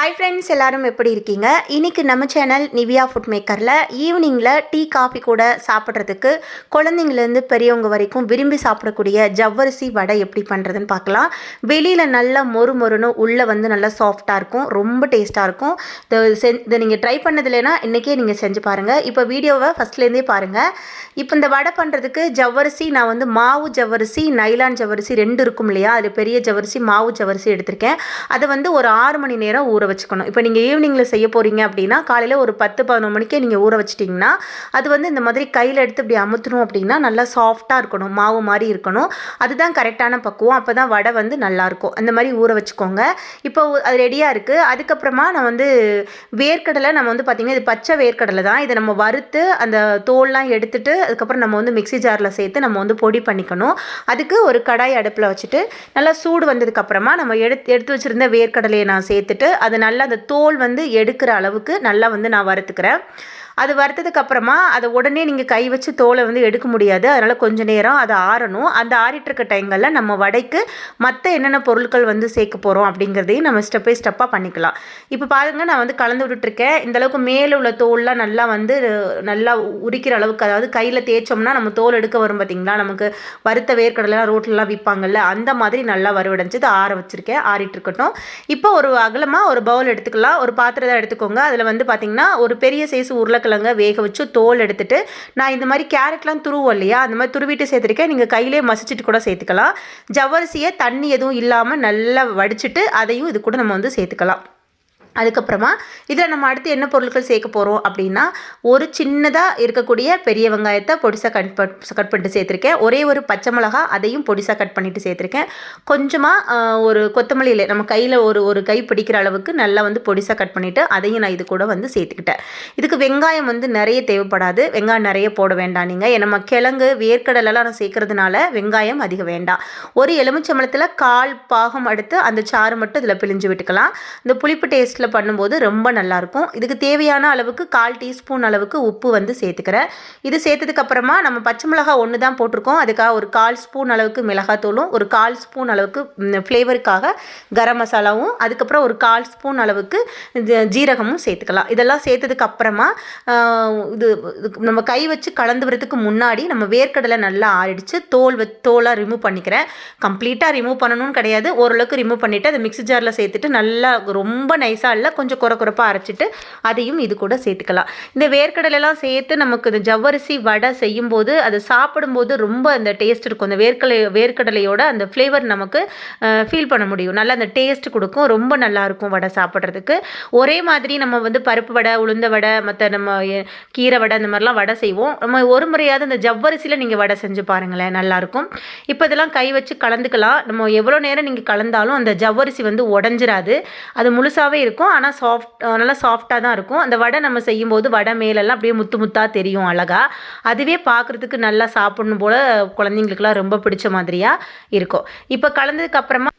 Hi friends எல்லாரும் எப்படி இருக்கீங்க? இன்றைக்கி நம்ம சேனல் நிவியா ஃபுட் மேக்கரில் ஈவினிங்கில் டீ காஃபி கூட சாப்பிட்றதுக்கு குழந்தைங்கலேருந்து பெரியவங்க வரைக்கும் விரும்பி சாப்பிடக்கூடிய ஜவ்வரிசி வடை எப்படி பண்ணுறதுன்னு பார்க்கலாம். வெளியில் நல்லா மொறு மொறுன்னு உள்ளே வந்து நல்லா சாஃப்டாக இருக்கும். ரொம்ப டேஸ்ட்டாக இருக்கும். இதை இதை நீங்கள் ட்ரை பண்ணதில்லைன்னா இன்றைக்கே நீங்கள் செஞ்சு பாருங்கள் இப்போ வீடியோவை ஃபஸ்ட்லேருந்தே பாருங்கள் இப்போ இந்த வடை பண்ணுறதுக்கு ஜவ்வரிசி நான் வந்து மாவு ஜவ்வரிசி நைலான் ஜவ்வரிசி ரெண்டு இருக்கும் இல்லையா? அது பெரிய ஜவ்வரிசி மாவு ஜவ்வரிசி எடுத்திருக்கேன். அதை வந்து ஒரு ஆறு மணி நேரம் ஊற வச்சுக்கணும். இப்போ நீங்கள் ஈவினிங்கில் செய்ய போகிறீங்க அப்படின்னா காலையில் ஒரு பத்து பதினொன்று மணிக்கே நீங்கள் ஊற வச்சிட்டிங்கன்னா அது வந்து இந்த மாதிரி கையில் எடுத்து இப்படி அமுத்தணும் அப்படின்னா நல்லா சாஃப்டாக இருக்கணும். மாவு மாதிரி இருக்கணும். அதுதான் கரெக்டான பக்குவம். அப்போ தான் வடை வந்து நல்லாயிருக்கும். அந்த மாதிரி ஊற வச்சுக்கோங்க. இப்போ அது ரெடியாக இருக்குது அதுக்கப்புறமா நான் வந்து வேர்க்கடலை நம்ம வந்து பார்த்திங்கன்னா இது பச்சை வேர்க்கடலை தான். இதை நம்ம வறுத்து அந்த தோல்லாம் எடுத்துட்டு அதுக்கப்புறம் நம்ம வந்து மிக்ஸி ஜாரில் சேர்த்து நம்ம வந்து பொடி பண்ணிக்கணும். அதுக்கு ஒரு கடாய் அடுப்பில் வச்சுட்டு நல்லா சூடு வந்ததுக்கப்புறமா நம்ம எடுத்து எடுத்து வச்சுருந்த வேர்க்கடலையை நான் சேர்த்துட்டு அதை நல்லா அந்த தோல் வந்து எடுக்கிற அளவுக்கு நல்லா வந்து நான் வறுத்துக்கிறேன். அது வறுத்ததுக்கு அப்புறமா அதை உடனே நீங்கள் கை வச்சு தோலை வந்து எடுக்க முடியாது. அதனால் கொஞ்சம் நேரம் அதை ஆறணும். அந்த ஆறிட்டுருக்க டைங்களில் நம்ம வடைக்கு மற்ற என்னென்ன பொருட்கள் வந்து சேர்க்க போகிறோம் அப்படிங்கிறதையும் நம்ம ஸ்டெப் பை ஸ்டெப்பாக பண்ணிக்கலாம். இப்போ பாருங்கள் நான் வந்து கலந்து விட்டுட்ருக்கேன் இந்த அளவுக்கு மேலே உள்ள தோல்லாம் நல்லா வந்து நல்லா உரிக்கிற அளவுக்கு அதாவது கையில் தேய்ச்சோம்னா நம்ம தோல் எடுக்க வரும் பார்த்தீங்களா நமக்கு வறுத்த வேர்க்கடலாம் ரோட்லலாம் விற்பாங்கல்ல அந்த மாதிரி நல்லா வறுவடைஞ்சு அதை ஆற வச்சுருக்கேன். ஆறிட்டு இருக்கட்டும் இப்போ ஒரு அகலமாக ஒரு பவுல் எடுத்துக்கலாம். ஒரு பாத்திரத்தை எடுத்துக்கோங்க. அதில் வந்து பார்த்திங்கன்னா ஒரு பெரிய சைஸ் உருளைக்கிழங்கு வேக வச்சு தோல் எடுத்துட்டு நான் இந்த மாதிரி கேரட்லாம் துருவோம் இல்லையா அந்த மாதிரி துருவிட்டு சேர்த்துருக்கேன். நீங்கள் கையிலே மசிச்சுட்டு கூட சேர்த்துக்கலாம். ஜவ்வரிசியை தண்ணி எதுவும் இல்லாமல் நல்லா வடிச்சிட்டு அதையும் இது கூட நம்ம வந்து சேர்த்துக்கலாம். அதுக்கப்புறமா இதில் நம்ம அடுத்து என்ன பொருட்கள் சேர்க்க போகிறோம் அப்படின்னா ஒரு சின்னதாக இருக்கக்கூடிய பெரிய வெங்காயத்தை பொடிசாக கட் பட் கட் பண்ணிட்டு சேர்த்துருக்கேன். ஒரே ஒரு பச்சை மிளகா அதையும் பொடிசாக கட் பண்ணிட்டு சேர்த்துருக்கேன். கொஞ்சமாக ஒரு கொத்தமல்லி நம்ம கையில் ஒரு ஒரு கை பிடிக்கிற அளவுக்கு நல்லா வந்து பொடிசாக கட் பண்ணிவிட்டு அதையும் நான் இது கூட வந்து சேர்த்துக்கிட்டேன். இதுக்கு வெங்காயம் வந்து நிறைய தேவைப்படாது. வெங்காயம் நிறைய போட வேண்டாம் நீங்கள் நம்ம கிழங்கு வேர்க்கடலெல்லாம் நான் சேர்க்கறதுனால வெங்காயம் அதிகம் வேண்டாம். ஒரு எலுமிச்சம்பழத்தில் கால் பாகம் எடுத்து அந்த சாறு மட்டும் இதில் பிழிஞ்சு விட்டுக்கலாம். இந்த புளிப்பு டேஸ்ட் டேஸ்ட்டில் பண்ணும்போது ரொம்ப நல்லாயிருக்கும் இதுக்கு தேவையான அளவுக்கு கால் டீஸ்பூன் அளவுக்கு உப்பு வந்து சேர்த்துக்கிறேன். இது சேர்த்ததுக்கப்புறமா நம்ம பச்சை மிளகா ஒன்று தான் போட்டிருக்கோம். அதுக்காக ஒரு கால் ஸ்பூன் அளவுக்கு மிளகாத்தூளும் ஒரு கால் ஸ்பூன் அளவுக்கு ஃப்ளேவருக்காக கரம் மசாலாவும் அதுக்கப்புறம் ஒரு கால் ஸ்பூன் அளவுக்கு ஜீரகமும் சேர்த்துக்கலாம். இதெல்லாம் சேர்த்ததுக்கப்புறமா இது நம்ம கை வச்சு கலந்து வரதுக்கு முன்னாடி நம்ம வேர்க்கடலை நல்லா ஆறிடுச்சு. தோல் வ தோலாக ரிமூவ் பண்ணிக்கிறேன். கம்ப்ளீட்டாக ரிமூவ் பண்ணணும்னு கிடையாது. ஓரளவுக்கு ரிமூவ் பண்ணிவிட்டு அதை மிக்ஸி ஜாரில் சேர்த்துட்டு நல்லா ரொம்ப நைஸாக இல்லை கொஞ்சம் குறை குறைப்பாக அரைச்சிட்டு அதையும் இது கூட சேர்த்துக்கலாம். இந்த வேர்க்கடலைலாம் சேர்த்து நமக்கு இந்த ஜவ்வரிசி வடை செய்யும்போது அது சாப்பிடும்போது ரொம்ப அந்த டேஸ்ட் இருக்கும். அந்த வேர்க்கடலை வேர்க்கடலையோட அந்த ஃப்ளேவர் நமக்கு ஃபீல் பண்ண முடியும். நல்லா அந்த டேஸ்ட் கொடுக்கும். ரொம்ப நல்லாயிருக்கும் வடை சாப்பிட்றதுக்கு. ஒரே மாதிரி நம்ம வந்து பருப்பு வடை உளுந்த வடை மற்ற நம்ம கீரை வடை அந்த மாதிரிலாம் வடை செய்வோம். நம்ம ஒரு முறையாவது இந்த ஜவ்வரிசியில் நீங்கள் வடை செஞ்சு பாருங்களேன் நல்லாயிருக்கும் இப்போ இதெல்லாம் கை வச்சு கலந்துக்கலாம். நம்ம எவ்வளோ நேரம் நீங்கள் கலந்தாலும் அந்த ஜவ்வரிசி வந்து உடஞ்சிராது. அது முழுசாகவே இருக்கும். இருக்கும். ஆனால் சாஃப்ட் நல்லா சாஃப்டாக தான் இருக்கும். அந்த வடை நம்ம செய்யும்போது வடை மேலெல்லாம் அப்படியே முத்து முத்தாக தெரியும் அழகாக அதுவே பார்க்குறதுக்கு நல்லா சாப்பிடணும் போல் குழந்தைங்களுக்குலாம் ரொம்ப பிடிச்ச மாதிரியாக இருக்கும். இப்போ கலந்ததுக்கப்புறமா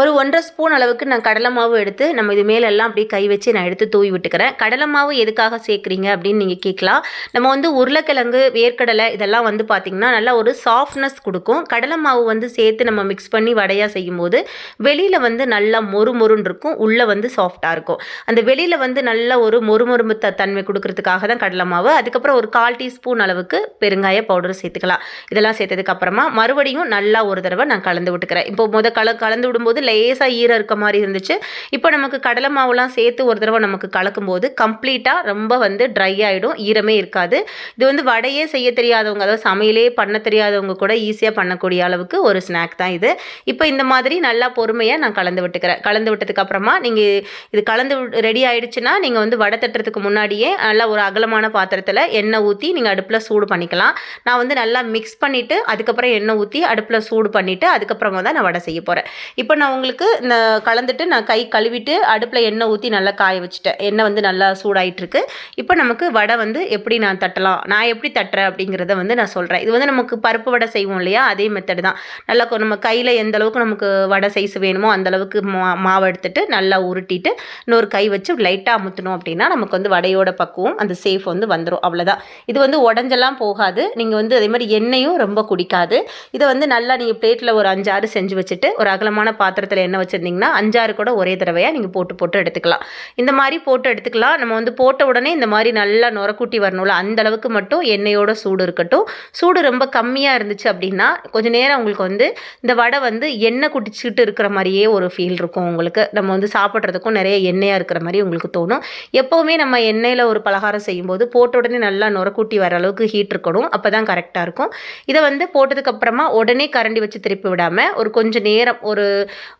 ஒரு ஒன்றரை ஸ்பூன் அளவுக்கு நான் கடலை மாவு எடுத்து நம்ம இது மேலெல்லாம் அப்படியே கை வச்சு நான் எடுத்து தூவி விட்டுக்கிறேன். கடலை மாவு எதுக்காக சேர்க்குறீங்க அப்படின்னு நீங்கள் கேட்கலாம். நம்ம வந்து உருளைக்கிழங்கு வேர்க்கடலை இதெல்லாம் வந்து பார்த்திங்கன்னா நல்லா ஒரு சாஃப்ட்னஸ் கொடுக்கும். கடலை மாவு வந்து சேர்த்து நம்ம மிக்ஸ் பண்ணி வடையாக செய்யும்போது வெளியில் வந்து நல்லா மொறு மொறுன்னு இருக்கும். உள்ளே வந்து சாஃப்டாக இருக்கும். அந்த வெளியில் வந்து நல்ல ஒரு மொறுமொறும்பு த தன்மை கொடுக்கறதுக்காக தான் கடலை மாவு. அதுக்கப்புறம் ஒரு கால் டீஸ்பூன் அளவுக்கு பெருங்காய பவுடர் சேர்த்துக்கலாம். இதெல்லாம் சேர்த்ததுக்கப்புறமா மறுபடியும் நல்லா ஒரு தடவை நான் கலந்து விட்டுக்கிறேன். இப்போ முத கல கலந்து விடும்போது லேசாக ஈரம் இருக்க மாதிரி இருந்துச்சு. இப்போ நமக்கு கடலை மாவுலாம் சேர்த்து ஒரு தடவை நமக்கு கலக்கும்போது கம்ப்ளீட்டாக ரொம்ப வந்து ட்ரை ஆகிடும் ஈரமே இருக்காது. இது வந்து வடையே செய்ய தெரியாதவங்க அதாவது சமையலே பண்ண தெரியாதவங்க கூட ஈஸியாக பண்ணக்கூடிய அளவுக்கு ஒரு ஸ்நாக் தான் இது. இப்போ இந்த மாதிரி நல்லா பொறுமையாக நான் கலந்து விட்டுக்கிறேன். கலந்து விட்டதுக்கப்புறமா நீங்கள் இது கலந்து ரெடி ஆகிடுச்சுன்னா நீங்கள் வந்து வடை தட்டுறதுக்கு முன்னாடியே நல்லா ஒரு அகலமான பாத்திரத்தில் எண்ணெய் ஊற்றி நீங்கள் அடுப்பில் சூடு பண்ணிக்கலாம். நான் வந்து நல்லா மிக்ஸ் பண்ணிவிட்டு அதுக்கப்புறம் எண்ணெய் ஊற்றி அடுப்பில் சூடு பண்ணிவிட்டு அதுக்கப்புறமா தான் நான் வடை செய்ய போகிறேன் இப்போ நான் உங்களுக்கு இந்த கலந்துட்டு நான் கை கழுவிட்டு அடுப்பில் எண்ணெய் ஊற்றி நல்லா காய வச்சுட்டேன். எண்ணெய் வந்து நல்லா சூடாயிட்ருக்கு இப்போ நமக்கு வடை வந்து எப்படி நான் தட்டலாம்? நான் எப்படி தட்டுறேன் அப்படிங்கிறத வந்து நான் சொல்கிறேன் இது வந்து நமக்கு பருப்பு வடை செய்வோம் இல்லையா? அதே மெத்தடு தான். நல்லா நம்ம கையில் எந்த அளவுக்கு நமக்கு வடை சைஸ் வேணுமோ அந்த அளவுக்கு மா மாவு எடுத்துட்டு நல்லா உருட்டிட்டு இன்னொரு கை வச்சு லைட்டாக அமுத்தணும் அப்படின்னா நமக்கு வந்து வடையோட பக்குவம் அந்த சேஃப் வந்து வந்துடும் அவ்வளோதான் இது வந்து உடஞ்செல்லாம் போகாது. நீங்கள் வந்து அதே மாதிரி எண்ணெயும் ரொம்ப குடிக்காது. இதை வந்து நல்லா நீங்கள் பிளேட்டில் ஒரு அஞ்சாறு செஞ்சு வச்சுட்டு ஒரு அகலமான பாத்திரம் பாத்திரத்தில் எண்ணெய் வச்சுருந்தீங்கன்னா அஞ்சாறு கூட ஒரே தடவையாக நீங்கள் போட்டு போட்டு எடுத்துக்கலாம். இந்த மாதிரி போட்டு எடுத்துக்கலாம். நம்ம வந்து போட்ட உடனே இந்த மாதிரி நல்லா நுரக்கூட்டி வரணும்ல அந்த அளவுக்கு மட்டும் எண்ணெயோட சூடு இருக்கட்டும். சூடு ரொம்ப கம்மியாக இருந்துச்சு அப்படின்னா கொஞ்சம் நேரம் உங்களுக்கு வந்து இந்த வடை வந்து எண்ணெய் குடிச்சிக்கிட்டு இருக்கிற மாதிரியே ஒரு ஃபீல் இருக்கும் உங்களுக்கு. நம்ம வந்து சாப்பிட்றதுக்கும் நிறைய எண்ணெயாக இருக்கிற மாதிரி உங்களுக்கு தோணும். எப்போவுமே நம்ம எண்ணெயில் ஒரு பலகாரம் செய்யும்போது போட்ட உடனே நல்லா நுரக்கூட்டி வர அளவுக்கு ஹீட் இருக்கணும். அப்போ தான் கரெக்டாக இருக்கும். இதை வந்து போட்டதுக்கப்புறமா உடனே கரண்டி வச்சு திருப்பி விடாமல் ஒரு கொஞ்சம் நேரம் ஒரு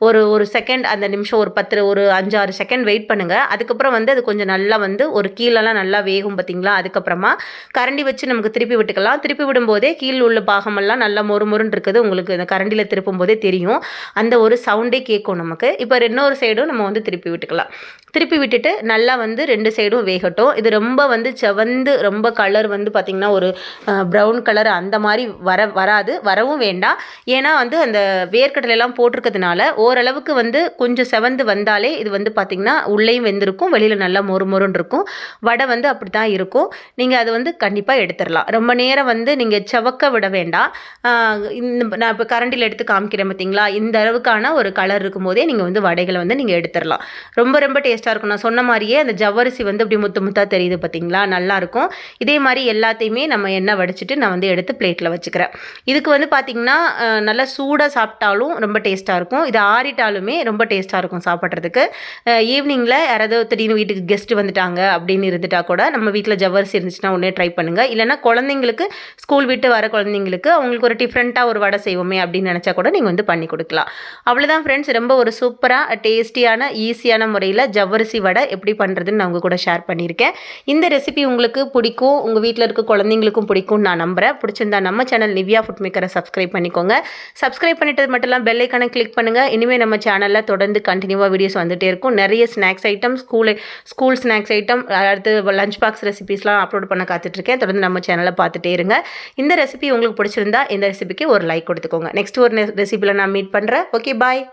ஒரு ஒரு செகண்ட் அந்த நிமிஷம் ஒரு பத்து ஒரு அஞ்சாறு செகண்ட் வெயிட் பண்ணுங்கள் அதுக்கப்புறம் வந்து அது கொஞ்சம் நல்லா வந்து ஒரு கீழெல்லாம் நல்லா வேகும் பார்த்தீங்களா அதுக்கப்புறமா கரண்டி வச்சு நமக்கு திருப்பி விட்டுக்கலாம். திருப்பி விடும்போதே கீழ் உள்ள பாகமெல்லாம் நல்லா மொறு மொறுன்னு இருக்குது. உங்களுக்கு இந்த கரண்டியில் திருப்பும் போதே தெரியும். அந்த ஒரு சவுண்டே கேட்கும் நமக்கு. இப்போ இன்னொரு சைடும் நம்ம வந்து திருப்பி விட்டுக்கலாம். திருப்பி விட்டுட்டு நல்லா வந்து ரெண்டு சைடும் வேகட்டும். இது ரொம்ப வந்து செவந்து ரொம்ப கலர் வந்து பார்த்திங்கன்னா ஒரு ப்ரௌன் கலர் அந்த மாதிரி வர வராது. வரவும் வேண்டாம். ஏன்னா வந்து அந்த வேர்க்கடலையெல்லாம் போட்டிருக்கிறதுனால ஓரளவுக்கு வந்து கொஞ்சம் செவந்து வந்தாலே இது வந்து பார்த்திங்கன்னா உள்ளேயும் வெந்திருக்கும் வெளியில் நல்லா மொறு மொறுன்னு இருக்கும். வடை வந்து அப்படி தான் இருக்கும். நீங்கள் அதை வந்து கண்டிப்பாக எடுத்துடலாம். ரொம்ப நேரம் வந்து நீங்கள் செவக்க விட வேண்டாம். இந்த நான் இப்போ கரண்டியில் எடுத்து காமிக்கிறேன் பார்த்தீங்களா இந்த அளவுக்கான ஒரு கலர் இருக்கும்போதே நீங்கள் வந்து வடைகளை வந்து நீங்கள் எடுத்துடலாம். ரொம்ப ரொம்ப டேஸ்ட் டேஸ்ட்டாக இருக்கும். நான் சொன்ன மாதிரியே அந்த ஜவ்வரிசி வந்து அப்படி முத்து முத்தாக தெரியுது பார்த்தீங்களா நல்லாயிருக்கும் இதே மாதிரி எல்லாத்தையுமே நம்ம எண்ணெய் வடிச்சிட்டு நான் வந்து எடுத்து பிளேட்டில் வச்சுக்கிறேன். இதுக்கு வந்து பார்த்திங்கன்னா நல்லா சூடாக சாப்பிட்டாலும் ரொம்ப டேஸ்ட்டாக இருக்கும். இது ஆறிட்டாலுமே ரொம்ப டேஸ்ட்டாக இருக்கும் சாப்பிட்றதுக்கு. ஈவினிங்கில் யாராவது திடீர்னு வீட்டுக்கு கெஸ்ட்டு வந்துட்டாங்க அப்படின்னு இருந்துட்டா கூட நம்ம வீட்டில் ஜவ்வரிசி இருந்துச்சுன்னா உடனே ட்ரை பண்ணுங்கள் இல்லைனா குழந்தைங்களுக்கு ஸ்கூல் விட்டு வர குழந்தைங்களுக்கு அவங்களுக்கு ஒரு டிஃப்ரெண்ட்டாக ஒரு வடை செய்வோமே அப்படின்னு நினச்சா கூட நீங்கள் வந்து பண்ணி கொடுக்கலாம். அவ்வளோதான் ஃப்ரெண்ட்ஸ் ரொம்ப ஒரு சூப்பராக டேஸ்டியான ஈஸியான முறையில் ஜவ்வரிசி வடை எப்படி பண்ணுறதுன்னு நான் உங்கள் கூட ஷேர் பண்ணியிருக்கேன். இந்த ரெசிபி உங்களுக்கு பிடிக்கும் உங்கள் வீட்டில் இருக்க குழந்தைங்களுக்கும் பிடிக்கும் நான் நம்புகிறேன் பிடிச்சிருந்தா நம்ம சேனல் நிவ்யா ஃபுட் மேக்கரை சப்ஸ்கிரைப் பண்ணிக்கோங்க. சப்ஸ்கிரைப் பண்ணிட்டது மட்டும் இல்லாமல் பெல் ஐக்கானை கிளிக் பண்ணுங்கள் இனிமேல் நம்ம சேனலில் தொடர்ந்து கண்டினியூவாக வீடியோஸ் வந்துகிட்டே இருக்கும். நிறைய snacks item school school snacks item அடுத்து லஞ்ச் பாக்ஸ் ரெசிபிஸ்லாம் அப்லோட் பண்ண காத்துட்ருக்கேன். தொடர்ந்து நம்ம சேனலை பார்த்துட்டே இருங்க. இந்த ரெசிபி உங்களுக்கு பிடிச்சிருந்தா இந்த ரெசிபிக்கு ஒரு லைக் கொடுத்துக்கோங்க. நெக்ஸ்ட் ஒரு ரெசிபியில் நான் மீட் பண்ணுறேன் ஓகே பாய்